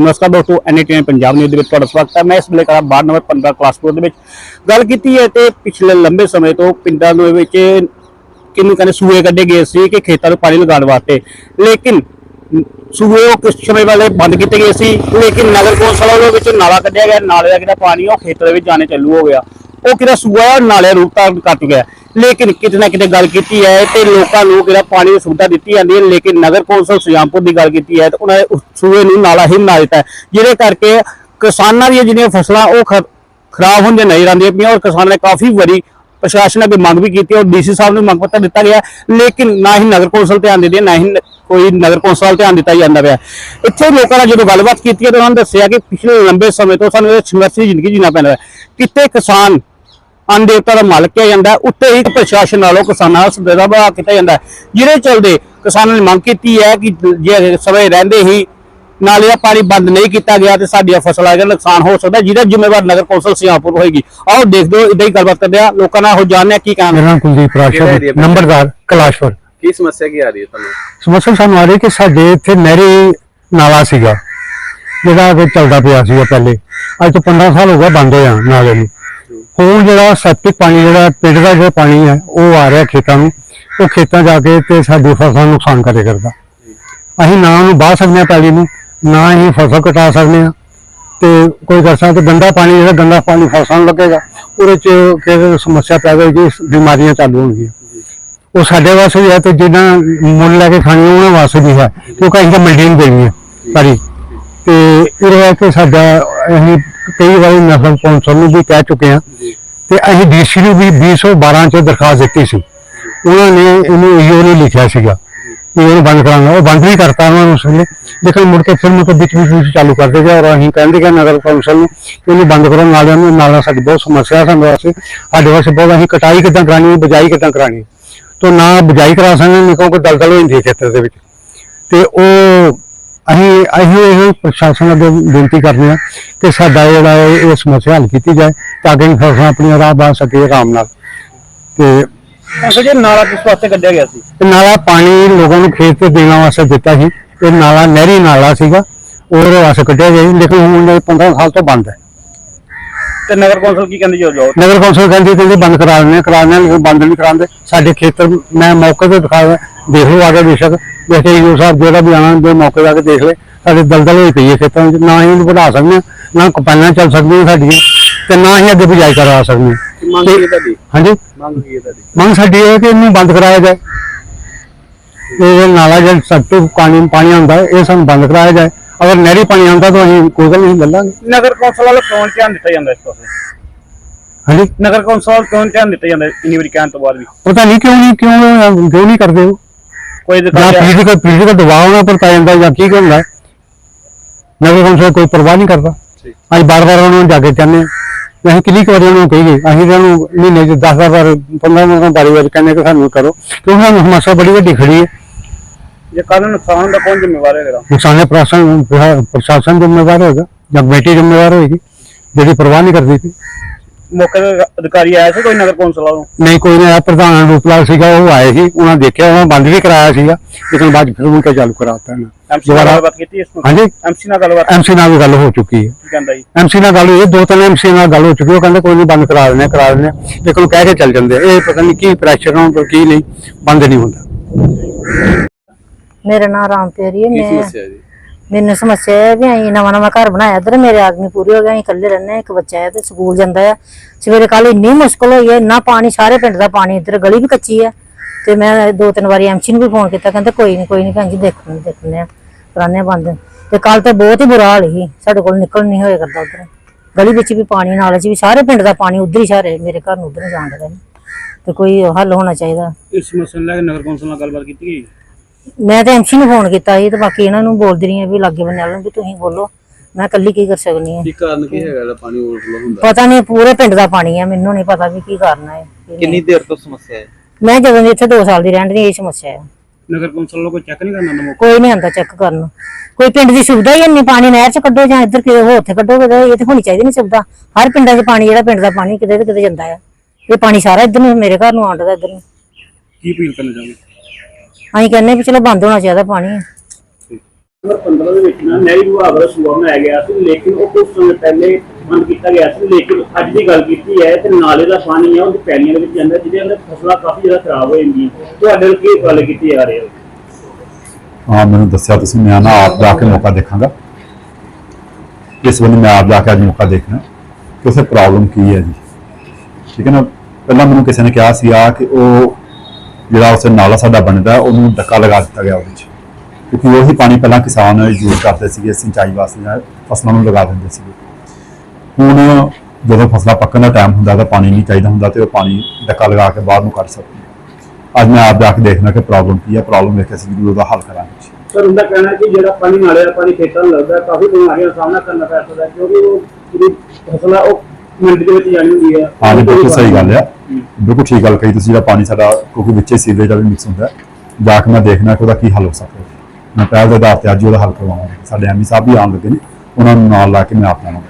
ਨਮਸਕਾਰ ਦੋਸਤੋ ਐਨਟੀਐਨ ਪੰਜਾਬ ਨਿਊਜ਼ ਦੇ ਵਿੱਚ ਤੁਹਾਡਾ ਸਵਾਗਤ ਹੈ। ਮੈਂ ਇਸ ਵੇਲੇ ਕਰਾਂ ਵਾਰਡ ਨੰਬਰ 15 ਕਲਾਸਪੁਰ ਦੇ ਵਿੱਚ। ਗੱਲ ਕੀਤੀ ਹੈ ਤੇ ਪਿਛਲੇ ਲੰਬੇ ਸਮੇਂ ਤੋਂ ਪਿੰਡਾਂ ਦੇ ਵਿੱਚ ਕਿੰਨੂੰ ਕਹਿੰਦੇ ਸੂਏ ਕੱਢੇ ਗਏ ਸੀ ਕਿ ਖੇਤਾਂ ਨੂੰ ਪਾਣੀ ਲਗਾਉਣ ਵਾਸਤੇ। ਲੇਕਿਨ ਸੂਏ ਉਹ ਕੁਝ ਸਮੇਂ ਵਾਲੇ ਬੰਦ ਕੀਤੇ ਗਏ ਸੀ? ਲੇਕਿਨ ਨਗਰ ਕੌਂਸਲ ਵੱਲੋਂ ਵਿੱਚ ਨਾਲਾ ਕੱਢਿਆ ਗਿਆ, ਨਾਲੇ ਦਾ ਜਿਹੜਾ ਪਾਣੀ ਉਹ ਖੇਤਾਂ ਦੇ ਵਿੱਚ ਜਾਣੇ ਚਾਲੂ ਹੋ ਗਿਆ। ਉਹ ਕਿਹੜਾ ਸੂਆ ਹੈ, ਨਾਲੇ ਦਾ ਰੂਪ ਧਾਰਨ ਕਰ ਚੁੱਕਿਆ ਲੇਕਿਨ ਕਿਤੇ ਨਾ ਕਿਤੇ ਗੱਲ ਕੀਤੀ ਹੈ ਤੇ ਲੋਕਾਂ ਨੂੰ ਕਿਹੜਾ ਪਾਣੀ ਦੀ ਸੁਵਿਧਾ ਦਿੱਤੀ ਜਾਂਦੀ ਹੈ ਲੇਕਿਨ ਨਗਰ ਕੌਂਸਲ ਸੁਜਾਮਪੁਰ ਦੀ ਗੱਲ ਕੀਤੀ ਹੈ ਤੇ ਉਹਨਾਂ ਨੇ ਉਸ ਸੂਏ ਨੂੰ ਨਾਲਾ ਹੀ ਬਣਾ ਦਿੱਤਾ ਜਿਹਦੇ ਕਰਕੇ ਕਿਸਾਨਾਂ ਦੀਆਂ ਜਿਹੜੀਆਂ ਫਸਲਾਂ ਉਹ ਖਰਾਬ ਹੁੰਦੇ ਨਜ਼ਰ ਆਉਂਦੀਆਂ ਪਈਆਂ ਔਰ ਕਿਸਾਨਾਂ ਨੇ ਕਾਫੀ ਵਾਰੀ ਪ੍ਰਸ਼ਾਸਨ ਅੱਗੇ ਮੰਗ ਵੀ ਕੀਤੀ ਔਰ ਡੀਸੀ ਸਾਹਿਬ ਨੂੰ ਮੰਗ ਪੱਤਰ ਦਿੱਤਾ ਗਿਆ ਲੇਕਿਨ ਨਾ ਹੀ ਨਗਰ ਕੌਂਸਲ ਧਿਆਨ ਦਿੰਦੀ ਹੈ ਨਾ ਹੀ ਕੋਈ ਨਗਰ ਕੌਂਸਲ ਵੱਲ ਧਿਆਨ ਦਿੱਤਾ ਜਾਂਦਾ ਪਿਆ ਇੱਥੇ ਲੋਕਾਂ ਨਾਲ ਜਦੋਂ ਗੱਲਬਾਤ ਕੀਤੀ ਹੈ ਤਾਂ ਉਹਨਾਂ ਨੇ ਦੱਸਿਆ ਕਿ ਪਿਛਲੇ ਲੰਬੇ ਸਮੇਂ ਤੋਂ ਸਾਨੂੰ ਇਹ ਸੰਘਰਸ਼ ਦੀ ਜ਼ਿੰਦਗੀ ਜੀਣਾ ਪੈਂਦਾ ਹੈ। ਕਿਤੇ ਕਿਸਾਨ ਅੰਨ ਦੇਵਤਾ ਦਾ ਮਾਲਕ ਕਿਹਾ ਜਾਂਦਾ ਹੈ, ਉੱਤੇ ਹੀ ਪ੍ਰਸ਼ਾਸਨ ਨਾਲੋਂ ਕਿਸਾਨਾਂ ਦਾ ਸਦਾ ਬਹਾ ਕੀਤਾ ਜਾਂਦਾ। ਜਿਹਦੇ ਚਲਦੇ ਕਿਸਾਨਾਂ ਨੇ ਮੰਗ ਕੀਤੀ ਹੈ ਕਿ ਜੇ ਸਮੇਂ ਰਹਿੰਦੇ ਹੀ ਨਾਲੇ ਦਾ ਪਾਣੀ ਬੰਦ ਨਹੀਂ ਕੀਤਾ ਗਿਆ ਤੇ ਸਾਡੀਆਂ ਫਸਲਾਂ ਦਾ ਨੁਕਸਾਨ ਹੋ ਸਕਦਾ ਜਿਹਦਾ ਜ਼ਿੰਮੇਵਾਰ ਨਗਰ ਕੌਂਸਲ ਸਿਆਪੁਰ ਹੋਏਗੀ। ਆਓ ਦੇਖਦੇ ਹੋ ਇਦਾਂ ਹੀ ਗੱਲਬਾਤ ਕਰਦੇ ਆ ਲੋਕਾਂ ਨਾਲ ਹੋ ਜਾਣਦੇ ਆ ਕੀ ਕਹਿਣਾ? ਮੇਰਾ ਨਾਮ ਕੁਲਦੀਪ ਰਾਸ਼ਦ? ਨੰਬਰਦਾਰ ਕਲਾਸ਼ਵਰ ਕੀ ਸਮੱਸਿਆ ਕੀ ਆ ਰਹੀ ਹੈ ਤੁਹਾਨੂੰ? ਸਮੱਸਿਆ ਸਾਨੂੰ ਆ ਰਹੀ ਕਿ ਸਾਡੇ ਇੱਥੇ ਨਹਿਰੀ ਨਾਲਾ ਸੀਗਾ ਜਿਹੜਾ ਕਿ ਚੱਲਦਾ ਪਿਆ ਸੀਗਾ ਪਹਿਲੇ। ਅੱਜ ਤੋਂ 15 ਸਾਲ ਹੋ ਗਏ ਬੰਦ ਹੋਇਆ ਨਾਲੇ ਨੂੰ। ਹੁਣ ਜਿਹੜਾ ਸੈਪਟਿਕ ਪਾਣੀ, ਜਿਹੜਾ ਪਿੰਡ ਦਾ ਜਿਹੜਾ ਪਾਣੀ ਹੈ, ਉਹ ਆ ਰਿਹਾ ਖੇਤਾਂ ਨੂੰ। ਉਹ ਖੇਤਾਂ ਜਾ ਕੇ ਤੇ ਸਾਡੀ ਫਸਲ ਨੁਕਸਾਨ ਕਰੇ ਕਰਦਾ। ਅਸੀਂ ਨਾ ਉਹਨੂੰ ਬਾਹ ਸਕਦੇ ਹਾਂ ਪੈਲੀ ਨੂੰ, ਨਾ ਹੀ ਫਸਲ ਕਟਾ ਸਕਦੇ ਹਾਂ। ਤੇ ਕੋਈ ਕਰ ਸਕਦਾ ਗੰਦਾ ਪਾਣੀ, ਜਿਹੜਾ ਗੰਦਾ ਪਾਣੀ ਫਸਲਾਂ ਨੂੰ ਲੱਗੇਗਾ, ਉਹਦੇ ਚ ਕਿਹੜੇ ਸਮੱਸਿਆ ਪੈਦਾ ਹੋਏਗੀ ਬਿਮਾਰੀਆਂ ਚਾਲੂ ਹੋਣਗੀਆਂ। ਉਹ ਸਾਡੇ ਵਾਸਤੇ ਵੀ ਹੈ ਤੇ ਜਿਹਨਾਂ ਮੁੱਲ ਲੈ ਕੇ ਖਾਣੀ ਉਹਨਾਂ ਵਾਸਤੇ ਵੀ ਹੈ, ਕਿਉਂਕਿ ਅਸੀਂ ਤਾਂ ਮੰਡੀ ਨੂੰ ਦੇਣੀ ਹੈ ਸਾਰੀ ਤੇ ਇਹ ਹੈ ਕਿ ਸਾਡਾ ਅਸੀਂ ਕਈ ਵਾਰੀ ਨਸਲ ਕੌਂਸਲ ਨੂੰ ਵੀ ਕਹਿ ਚੁੱਕੇ ਹਾਂ। ਤੇ ਅਸੀਂ ਡੀਸੀ ਨੂੰ ਵੀ 2012 ਚ ਦਰਖਾਸਤ ਦਿੱਤੀ ਸੀ। ਉਹਨਾਂ ਨੇ ਇਹਨੂੰ ਇਹੋ ਨਹੀਂ ਲਿਖਿਆ ਸੀਗਾ ਕਿ ਇਹਨੂੰ ਬੰਦ ਕਰਾਂਗਾ ਉਹ ਬੰਦ ਵੀ ਕਰਤਾ ਉਹਨਾਂ ਨੂੰ ਉਸਨੇ ਲੇਕਿਨ ਮੁੜ ਕੇ ਫਿਰ ਕੇ ਵਿੱਚ ਵਿੱਚ ਚਾਲੂ ਕਰ ਦੇਗਾ ਔਰ ਅਸੀਂ ਕਹਿੰਦੇ ਕਿ ਨਗਰ ਕੌਂਸਲ ਨੂੰ ਇਹਨੂੰ ਬੰਦ ਕਰੋ। ਨਾਲਿਆਂ ਨੂੰ ਨਾਲਾ ਸਾਡੀ ਬਹੁਤ ਸਮੱਸਿਆ ਸਾਡੇ ਵਾਸਤੇ। ਸਾਡੇ ਵਾਸਤੇ ਬਹੁਤ ਅਸੀਂ ਕਟਾਈ ਕਿੱਦਾਂ ਕਰਾਣੀ ਹੈ ਬਜਾਈ ਕਿੱਦਾਂ ਕਰਾਣੀ ਹੈ ਤੋਂ ਨਾ ਬਜਾਈ ਕਰਾ ਸਕਦੇ ਨੇ ਕਿਉਂਕਿ ਦਲਦਲ ਹੋ ਜਾਂਦੀ ਖੇਤਰ ਦੇ ਵਿੱਚ। ਤੇ ਉਹ ਅਸੀਂ ਅਸੀਂ ਇਹ ਪ੍ਰਸ਼ਾਸਨ ਅੱਗੇ ਬੇਨਤੀ ਕਰਦੇ ਹਾਂ ਕਿ ਸਾਡਾ ਜਿਹੜਾ ਇਹ ਸਮੱਸਿਆ ਹੱਲ ਕੀਤੀ ਜਾਏ ਤਾਂ ਕਿ ਫਸਲਾਂ ਆਪਣੀਆਂ ਰਾਹ ਬਾ ਸਕੇ ਆਰਾਮ ਨਾਲ। ਤੇ ਅੰਕਲ ਜੀ ਨਾਲਾ ਕਿਸ ਵਾਸਤੇ ਕੱਢਿਆ ਗਿਆ ਸੀ? ਇਹ ਨਾਲਾ ਪਾਣੀ ਲੋਕਾਂ ਨੂੰ ਖੇਤ ਤੇ ਦੇਣ ਵਾਸਤੇ ਦਿੱਤਾ ਸੀ। ਇਹ ਨਾਲਾ ਨਹਿਰੀ ਨਾਲਾ ਸੀਗਾ। ਉਹਦੇ ਵਾਸਤੇ ਕੱਢਿਆ ਗਿਆ ਸੀ, ਲੇਕਿਨ ਹੁਣ ਇਹ 15 ਸਾਲ ਤੋਂ ਬੰਦ ਹੈ। ਤੇ ਨਗਰ ਕੌਂਸਲ ਕੀ ਕਹਿੰਦੀ ਜੋ ਜਾਓ ਨਗਰ ਕੌਂਸਲ ਕਹਿੰਦੀ ਕਹਿੰਦੇ ਬੰਦ ਕਰਾ ਦਿੰਦੇ ਆ, ਕਰਾ ਦਿੰਦੇ ਆ, ਲੇਕਿਨ ਬੰਦ ਨਹੀਂ ਕਰਾਉਂਦੇ। ਸਾਡੇ ਖੇਤਰ ਮੈਂ ਮੌਕੇ ਤੇ ਦਿਖਾ ਦੇਖ ਲਓ ਆ ਕੇ ਬੇਸ਼ੱਕ। ਦੇਖੇ ਯੂ ਸਾਹਿਬ ਜਿਹੜਾ ਵੀ ਆਣਾ ਦੇ ਮੌਕੇ ਜਾ ਕੇ ਦੇਖ ਲੈ ਸਾਡੇ ਦਲਦਲ ਹੋਈ ਪਈ ਹੈ ਖੇਤਾਂ ਵਿੱਚ ਨਾ ਹੀ ਇਹਨੂੰ ਵਧਾ ਸਕਦੇ ਨਾ ਕਪਾਈਆਂ ਚੱਲ ਸਕਦੀਆਂ ਸਾਡੀਆਂ ਤੇ ਨਾ ਹੀ ਅੱਗੇ ਬਿਜਾਈ ਕਰਵਾ ਸਕਦੇ। ਮੰਗ ਕੀ ਹੈ ਤੁਹਾਡੀ? ਹਾਂਜੀ? ਮੰਗ ਕੀ ਹੈ ਤੁਹਾਡੀ? ਮੰਗ ਸਾਡੀ ਇਹ ਹੈ ਕਿ ਇਹਨੂੰ ਬੰਦ ਕਰਾਇਆ ਜਾਏ। ਇਹ ਨਾਲਾ ਜਿਹੜਾ ਸੱਤੂ ਪਾਣੀ ਪਾਣੀ ਆਉਂਦਾ ਇਹ ਸਾਨੂੰ ਬੰਦ ਕਰਾਇਆ ਜਾਏ। ਅਗਰ ਨਹਿਰੀ ਪਾਣੀ ਆਉਂਦਾ ਤਾਂ ਅਸੀਂ ਕੋਈ ਗੱਲ ਨਹੀਂ ਲੈ ਲਾਂਗੇ ਨਗਰ ਕੌਂਸਲ ਵੱਲੋਂ ਕਿਉਂ ਧਿਆਨ ਦਿੱਤਾ ਜਾਂਦਾ ਇਸ ਪਾਸੇ? ਹਾਂਜੀ? ਨਗਰ ਕੌਂਸਲ ਕਿਉਂ ਧਿਆਨ ਦਿੱਤਾ ਜਾਂਦਾ ਇੰਨੀ ਵਾਰੀ ਕਹਿਣ ਤੋਂ ਬਾਅਦ ਵੀ? ਪਤਾ ਨਹੀਂ ਕਿਉਂ ਨਹੀਂ ਕਿਉਂ ਕਿਉਂ ਨਹੀਂ ਕਰਦੇ ਉਹ। ਕੋਈ ਜਾਂ ਅਧਿਕਾਰੀ ਪੋਲੀਟੀਕਲ ਪੋਲੀਟੀਕਲ ਦਬਾਅ ਉਹਨਾਂ ਪਰ ਪੈ ਜਾਂਦਾ ਜਾਂ ਕੀ ਹੁੰਦਾ ਹੈ। ਨਗਰ ਕੌਂਸਲ ਕੋਈ ਪਰਵਾਹ ਨਹੀਂ ਕਰਦਾ। ਅਸੀਂ ਬਾਰ-ਬਾਰ ਉਹਨਾਂ ਨੂੰ ਜਾ ਕੇ ਕਹਿੰਦੇ ਹਾਂ ਅਸੀਂ ਕਿੰਨੀ ਕੁ ਵਾਰੀ ਉਹਨਾਂ ਨੂੰ ਕਹੀਏ। ਅਸੀਂ ਤਾਂ ਉਹਨੂੰ ਮਹੀਨੇ 'ਚ 10 ਵਾਰ 15 ਵਾਰ ਬਾਰੀ ਵਾਰ ਕਹਿੰਦੇ ਕਿ ਸਾਨੂੰ ਕਰੋ। ਕਿਉਂਕਿ ਸਾਨੂੰ ਸਮੱਸਿਆ ਬੜੀ ਵੱਡੀ ਖੜੀ ਹੈ। ਜੇ ਕੱਲ ਨੂੰ ਨੁਕਸਾਨ ਦਾ ਕੌਣ ਜ਼ਿੰਮੇਵਾਰ ਹੈਗਾ ਨੁਕਸਾਨੇ ਪ੍ਰਸ਼ਾਸਨ ਪ੍ਰਸ਼ਾਸਨ ਜ਼ਿੰਮੇਵਾਰ ਹੋਏਗਾ ਜਾਂ ਕਮੇਟੀ ਜ਼ਿੰਮੇਵਾਰ ਹੋਏਗੀ। ਜਿਹੜੀ ਪਰਵਾਹ ਨਹੀਂ ਕਰਦੀ ਸੀ। ਮੌਕੇ ਤੇ ਅਧਿਕਾਰੀ ਆਇਆ ਸੀ ਕੋਈ ਨਗਰ ਕੌਂਸਲ ਵੱਲੋਂ? ਨਹੀਂ ਕੋਈ ਨਾ ਪ੍ਰਧਾਨ ਰੂਪਲਾਲ ਸੀਗਾ ਉਹ ਆਏ ਸੀ ਉਹਨਾਂ ਦੇਖਿਆ ਉਹਨਾਂ ਬੰਦ ਵੀ ਕਰਾਇਆ ਸੀਗਾ ਲੇਕਿਨ ਬਾਅਦ 'ਚ ਫਿਰ ਉਹ ਚਾਲੂ ਕਰਾਤਾ ਇਹਨਾਂ ਐਮਸੀ ਨਾਲ ਦੁਬਾਰਾ- ਗੱਲਬਾਤ ਕੀਤੀ ਇਸ ਨੂੰ? ਹਾਂਜੀ? ਐਮਸੀ ਨਾਲ ਗੱਲਬਾਤ ਐਮਸੀ ਨਾਲ ਵੀ ਗੱਲ ਹੋ ਚੁੱਕੀ ਹੈ। ਕੀ ਕਹਿੰਦਾ ਜੀ? ਐਮਸੀ ਨਾਲ ਗੱਲ ਹੋਈ ਹੈ, ਦੋ ਤਿੰਨ ਐਮਸੀ ਨਾਲ ਗੱਲ ਹੋ ਚੁੱਕੀ ਹੈ, ਉਹ ਕਹਿੰਦੇ ਕੋਈ ਨਹੀਂ ਬੰਦ ਕਰਾ ਦਿੰਦੇ ਹਾਂ, ਕਰਾ ਦਿੰਦੇ ਹਾਂ। ਲੇਕਿਨ ਉਹ ਕਹਿ ਕੇ ਚੱਲ ਜਾਂਦੇ ਆ। ਇਹ ਪਤਾ ਨਹੀਂ ਕੀ ਪ੍ਰੈਸ਼ਰ ਨਾਲ ਪਰ ਕੀ ਨਹੀਂ ਬੰਦ ਨਹੀਂ ਹੁੰਦਾ। ਮੇਰਾ ਨਾਮ ਰਾਮਪੇਰੀ ਹੈ ਕੀ ਮੈਂ ਸਮੱਸਿਆ ਹੈ ਜੀ? ਮੈਨੂੰ ਸਮੱਸਿਆ ਹੈ ਵੀ ਅਸੀਂ ਨਵਾਂ ਨਵਾਂ ਘਰ ਬਣਾਇਆ, ਇੱਧਰ ਮੇਰੇ ਆਦਮੀ ਪੂਰੇ ਹੋ ਗਏ, ਅਸੀਂ ਇਕੱਲੇ ਰਹਿੰਦੇ ਹਾਂ, ਇੱਕ ਬੱਚਾ ਹੈ ਤੇ ਸਕੂਲ ਜਾਂਦਾ ਹੈ ਸਵੇਰੇ ਕੱਲ ਇੰਨੀ ਮੁਸ਼ਕਲ ਹੋਈ ਹੈ, ਇੰਨਾ ਪਾਣੀ, ਸਾਰੇ ਪਿੰਡ ਦਾ ਪਾਣੀ, ਇੱਧਰ ਗਲੀ ਵੀ ਕੱਚੀ ਹੈ। ਤੇ ਮੈਂ ਦੋ ਤਿੰਨ ਵਾਰੀ ਐਮਸੀ ਨੂੰ ਵੀ ਫੋਨ ਕੀਤਾ, ਕਹਿੰਦੇ ਕੋਈ ਨਹੀਂ ਕੋਈ ਨਹੀਂ ਭੈਣ ਜੀ ਦੇਖਣ ਦੇਖਣੇ ਆ ਕਰਾਨੇ ਬੰਦ। ਤੇ ਕੱਲ ਤਾਂ ਬਹੁਤ ਹੀ ਬੁਰਾ ਹਾਲ ਸੀ, ਸਾਡੇ ਕੋਲ ਨਿਕਲ ਨਹੀਂ ਹੋਇਆ ਕਰਦਾ ਉੱਧਰ। ਗਲੀ ਵਿੱਚ ਵੀ ਪਾਣੀ, ਨਾਲੇ 'ਚ ਵੀ ਸਾਰੇ ਪਿੰਡ ਦਾ ਪਾਣੀ, ਉੱਧਰ ਹੀ ਸਾਰੇ ਮੇਰੇ ਘਰ ਨੂੰ ਉੱਧਰ ਹੀ ਜਾਣ ਲੱਗਾ ਤੇ ਕੋਈ ਹੱਲ ਹੋਣਾ ਚਾਹੀਦਾ। ਇਸ ਮਸਲੇ ਲੈ ਨਗਰ ਕੌਂਸਲ ਨਾਲ ਗੱਲਬਾਤ ਕੀਤੀ ਗਈ? ਮੈਂ ਤਾਂ ਐਮਸੀ ਨੂੰ ਫੋਨ ਕੀਤਾ ਸੀ ਤੇ ਬਾਕੀ ਇਹਨਾਂ ਨੂੰ ਬੋਲਦੀ ਰਹੀ ਹਾਂ ਵੀ ਲਾਗੇ ਬੰਨੇ ਵਾਲਿਆਂ ਨੂੰ ਵੀ ਤੁਸੀਂ ਬੋਲੋ। ਮੈਂ ਇਕੱਲੀ ਕੀ ਕਰ ਸਕਦੀ ਹਾਂ? ਕੀ ਕਾਰਨ ਕੀ ਹੈਗਾ ਜਿਹੜਾ ਪਾਣੀ ਓਵਰਫਲੋ ਹੁੰਦਾ? ਪਤਾ ਨਹੀਂ ਪੂਰੇ ਪਿੰਡ ਦਾ ਪਾਣੀ ਹੈ ਮੈਨੂੰ ਨਹੀਂ ਪਤਾ ਵੀ ਕੀ ਕਰਨਾ ਹੈ। ਕਿੰਨੀ ਦੇਰ ਤੋਂ ਸਮੱਸਿਆ ਹੈ? ਮੈਂ ਜਦੋਂ ਦੀ ਇੱਥੇ 2 ਸਾਲ ਦੀ ਰਹਿਣ ਦੀ ਇਹ ਸਮੱਸਿਆ ਹੈ ਨਗਰ ਕੌਂਸਲ ਵੱਲੋਂ ਕੋਈ ਚੈੱਕ ਨਹੀਂ ਕਰਨਾ ਹੁੰਦਾ ਕੋਈ ਨਹੀਂ ਆਂਦਾ ਚੈੱਕ ਕਰਨ। ਕੋਈ ਪਿੰਡ ਦੀ ਸੁਵਿਧਾ ਹੀ ਨਹੀਂ ਪਾਣੀ ਨਹਿਰ ਚ ਕੱਢੋ ਜਾਂ ਇੱਧਰ ਕਿਤੇ ਹੋਰ ਉੱਥੇ ਕੱਢੋ ਕਿਤੇ ਇਹ ਤੇ ਹੋਣੀ ਚਾਹੀਦੀ ਨਹੀਂ ਸੁਵਿਧਾ। ਹਰ ਪਿੰਡਾਂ 'ਚ ਪਾਣੀ ਜਿਹੜਾ ਪਿੰਡ ਦਾ ਪਾਣੀ ਕਿਤੇ ਤੇ ਕਿਤੇ ਜਾਂਦਾ ਹੈ ਇਹ ਪਾਣੀ ਸਾਰਾ ਇੱਧਰ ਨੂੰ ਮੇਰੇ ਘਰ ਨੂੰ ਆਉਂਦਾ ਇੱਧਰ ਨੂੰ। ਕੀ ਅਪੀਲ ਕਰਨਾ ਚਾਹੁੰਦੇ ਅਸੀਂ ਕਹਿੰਦੇ ਵੀ ਚਲੋ ਬੰਦ ਹੋਣਾ ਚਾਹੀਦਾ ਪਾਣੀ। ਨੰਬਰ 15 ਦੇ ਵਿੱਚ ਨਾ ਨਹਿਰੀ ਵਿਭਾਗ ਦਾ ਸੂਆ ਬਣਾਇਆ ਗਿਆ ਸੀ ਲੇਕਿਨ ਉਹ ਕੁਝ ਸਮੇਂ ਪਹਿਲੇ ਬੰਦ ਕੀਤਾ ਗਿਆ ਸੀ ਲੇਕਿਨ ਅੱਜ ਦੀ ਗੱਲ ਕੀਤੀ ਹੈ ਤੇ ਨਾਲੇ ਦਾ ਪਾਣੀ ਹੈ ਉਹ ਪੈਲੀਆਂ ਦੇ ਵਿੱਚ ਜਾਂਦਾ ਜਿਹਦੇ ਅੰਦਰ ਫਸਲਾਂ ਕਾਫੀ ਜ਼ਿਆਦਾ ਖਰਾਬ ਹੋ ਜਾਂਦੀਆਂ। ਤੁਹਾਡੇ ਨਾਲ ਕੀ ਗੱਲ ਕੀਤੀ ਜਾ ਰਹੀ ਹੈ? ਹਾਂ ਮੈਨੂੰ ਦੱਸਿਆ ਤੁਸੀਂ ਮੈਂ ਨਾ ਆਪ ਜਾ ਕੇ ਮੌਕਾ ਦੇਖਾਂਗਾ। ਇਸ ਵੇਲੇ ਮੈਂ ਆਪ ਜਾ ਕੇ ਅੱਜ ਮੌਕਾ ਦੇਖਣਾ ਕਿ ਉਸੇ ਪ੍ਰੋਬਲਮ ਕੀ ਹੈ ਜੀ। ਠੀਕ ਹੈ ਨਾ? ਪਹਿਲਾਂ ਮੈਨੂੰ ਕਿਸੇ ਨੇ ਕਿਹਾ ਸੀ ਆ ਕਿ ਉਹ ਜਿਹੜਾ ਉਸੇ ਨਾਲਾ ਸਾਡਾ ਬਣਦਾ, ਉਹਨੂੰ ਡੱਕਾ ਲਗਾ ਦਿੱਤਾ ਗਿਆ ਉਹਦੇ 'ਚ। ਕਿਉਂਕਿ ਉਹੀ ਪਾਣੀ ਪਹਿਲਾਂ ਕਿਸਾਨ ਯੂਜ਼ ਕਰਦੇ ਸੀਗੇ, ਸਿੰਚਾਈ ਵਾਸਤੇ ਜਾਂ ਫਸਲਾਂ ਨੂੰ ਲਗਾ ਦਿੰਦੇ ਸੀਗੇ। ਹੁਣ ਜਦੋਂ ਫਸਲਾਂ ਪੱਕਣ ਦਾ ਟਾਈਮ ਹੁੰਦਾ ਤਾਂ ਪਾਣੀ ਨਹੀਂ ਚਾਹੀਦਾ ਹੁੰਦਾ ਤੇ ਉਹ ਪਾਣੀ ਡੱਕਾ ਲਗਾ ਕੇ ਬਾਹਰ ਨੂੰ ਕੱਢ ਸਕਦੇ ਅੱਜ ਮੈਂ ਆਪ ਜਾ ਕੇ ਦੇਖਣਾ ਕਿ ਪ੍ਰੋਬਲਮ ਕੀ ਹੈ ਪ੍ਰੋਬਲਮ ਵੇਖ ਕੇ ਅਸੀਂ ਜ਼ਰੂਰ ਉਹਦਾ ਹੱਲ ਕਰਾਂਗੇ। ਸਰ, ਉਹਦਾ ਕਹਿਣਾ ਕਿ ਜਿਹੜਾ ਪਾਣੀ ਨਾਲੇ ਦਾ ਪਾਣੀ ਖੇਤਾਂ ਨੂੰ ਲੱਗਦਾ ਕਾਫੀ ਬਿਮਾਰੀਆਂ ਦਾ ਸਾਹਮਣਾ ਕਰਨਾ ਪੈ ਸਕਦਾ ਕਿਉਂਕਿ ਉਹ ਜਿਹੜੀ ਫਸਲ ਆ, ਉਹ ਮਿੰਟ ਦੇ ਵਿੱਚ ਜਾਣੀ ਹੁੰਦੀ ਹੈ ਹਾਂ ਜੀ ਬਿਲਕੁਲ ਸਹੀ ਗੱਲ ਆ। ਬਿਲਕੁਲ ਠੀਕ ਗੱਲ ਕਹੀ ਤੁਸੀਂ ਜਿਹੜਾ ਪਾਣੀ ਸਾਡਾ ਕਿਉਂਕਿ ਵਿੱਚੇ ਸੀਵਰੇਜ ਦਾ ਵੀ ਮਿਕਸ ਹੁੰਦਾ। ਜਾ ਕੇ ਮੈਂ ਦੇਖਣਾ ਕਿ ਉਹਦਾ ਕੀ ਹੱਲ ਹੋ ਸਕਦਾ। ਮੈਂ ਪਹਿਲ ਦੇ ਆਧਾਰ ਤੇ ਅੱਜ ਉਹਦਾ ਹੱਲ ਕਰਵਾਵਾਂਗਾ। ਸਾਡੇ ਐਮੀ ਸਾਹਿਬ ਵੀ ਆਉਣ ਲੱਗੇ ਨੇ ਉਹਨਾਂ ਨੂੰ ਨਾਲ ਲਾ ਕੇ ਮੈਂ ਆਪ ਲਾਵਾਂਗਾ